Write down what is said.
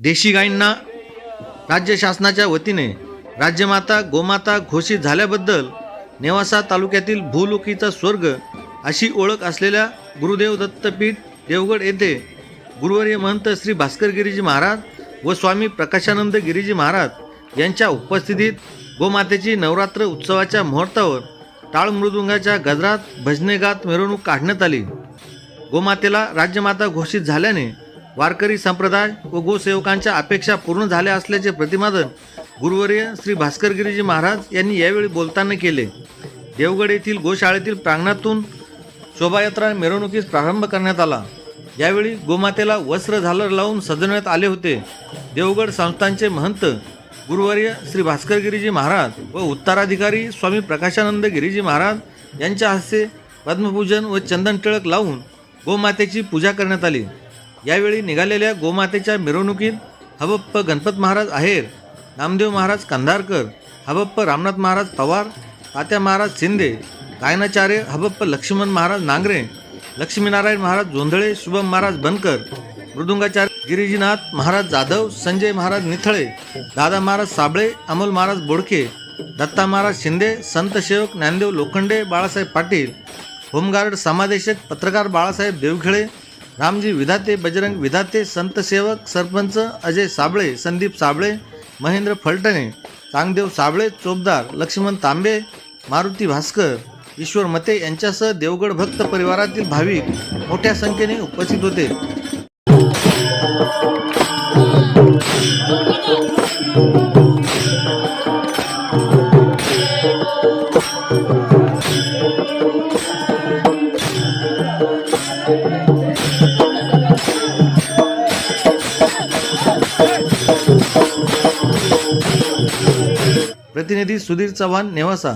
देशी गायींना राज्य शासनाच्या वतीने राज्यमाता गोमाता घोषित झाल्याबद्दल नेवासा तालुक्यातील भूलोकीचा स्वर्ग अशी ओळख असलेल्या गुरुदेव दत्तपीठ देवगड येथे गुरुवर्य महंत श्री भास्कर गिरीजी महाराज व स्वामी प्रकाशानंद गिरीजी महाराज यांच्या उपस्थितीत गोमातेची नवरात्र उत्सवाच्या मुहूर्तावर टाळमृदुंगाच्या गजरात भजने गात मिरवणूक काढण्यात आली. गोमातेला राज्यमाता घोषित झाल्याने वारकरी संप्रदाय व गोसेवकांच्या अपेक्षा पूर्ण झाल्या असल्याचे प्रतिपादन गुरुवर्य श्री भास्कर गिरीजी महाराज यांनी यावेळी बोलताना केले. देवगड येथील गोशाळेतील प्रांगणातून शोभायात्रा मिरवणुकीस प्रारंभ करण्यात आला. यावेळी गोमातेला वस्त्र झालर लावून सजवण्यात आले होते. देवगड संस्थांचे महंत गुरुवर्य श्री भास्कर गिरीजी महाराज व उत्तराधिकारी स्वामी प्रकाशानंद गिरीजी महाराज यांच्या हस्ते पद्मपूजन व चंदन टिळक लावून गोमातेची पूजा करण्यात आली. यावेळी निघालेल्या गोमातेच्या मिरवणुकीत हबप्प गणपत महाराज आहेर नामदेव महाराज कंधारकर हबप्प रामनाथ महाराज पवार तात्या महाराज शिंदे गायनाचार्य हबप्प लक्ष्मण महाराज नांगरे लक्ष्मीनारायण महाराज जोंधळे शुभम महाराज बनकर मृदुंगाचार्य गिरिजीनाथ महाराज जाधव संजय महाराज निथळे दादा महाराज साबळे अमोल महाराज बोडके दत्ता महाराज शिंदे संत सेवक ज्ञानदेव लोखंडे बाळासाहेब पाटील होमगार्ड समादेशक पत्रकार बाळासाहेब देवखेळे रामजी विधाते बजरंग विधाते संत सेवक सरपंच अजय साबळे संदीप साबळे महेंद्र फलटणे चांगदेव साबळे चोपदार लक्ष्मण तांबे मारुती भास्कर ईश्वर मते यांच्यासह देवगड भक्त परिवारातील भाविक मोठ्या संख्येने उपस्थित होते. प्रतिनिधी सुधीर चव्हाण नेवासा